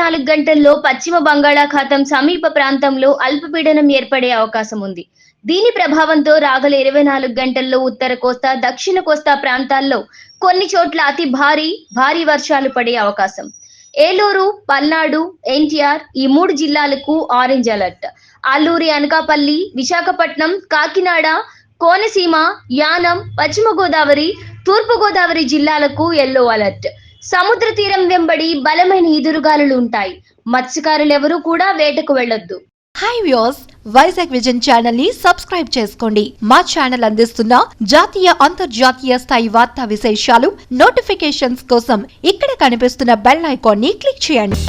నాలుగు గంటల్లో పశ్చిమ బంగాళాఖాతం సమీప ప్రాంతంలో అల్పపీడనం ఏర్పడే అవకాశం ఉంది. దీని ప్రభావంతో రాగల ఇరవై నాలుగు గంటల్లో ఉత్తర కోస్తా దక్షిణ కోస్తా ప్రాంతాల్లో కొన్ని చోట్ల అతి భారీ భారీ వర్షాలు పడే అవకాశం. ఏలూరు పల్నాడు ఎన్టీఆర్ ఈ మూడు జిల్లాలకు ఆరెంజ్ అలర్ట్. అల్లూరి అనకాపల్లి విశాఖపట్నం కాకినాడ కోనసీమ యానం పశ్చిమ గోదావరి తూర్పు గోదావరి జిల్లాలకు ఎల్లో అలర్ట్. సముద్ర తీరం వెంబడి బలమైన ఈదురుగాలులు ఉంటాయి. మత్స్యకారులెవరూ కూడా వేటకు వెళ్ళొద్దు. హాయ్ వ్యూస్ వైజాగ్ విజన్ ఛానల్ని సబ్స్క్రైబ్ చేసుకోండి. మా ఛానల్ అందిస్తున్న జాతీయ అంతర్జాతీయ స్థాయి వార్తా విశేషాలు నోటిఫికేషన్స్ కోసం ఇక్కడ కనిపిస్తున్న బెల్ ఐకాన్ని క్లిక్ చేయండి.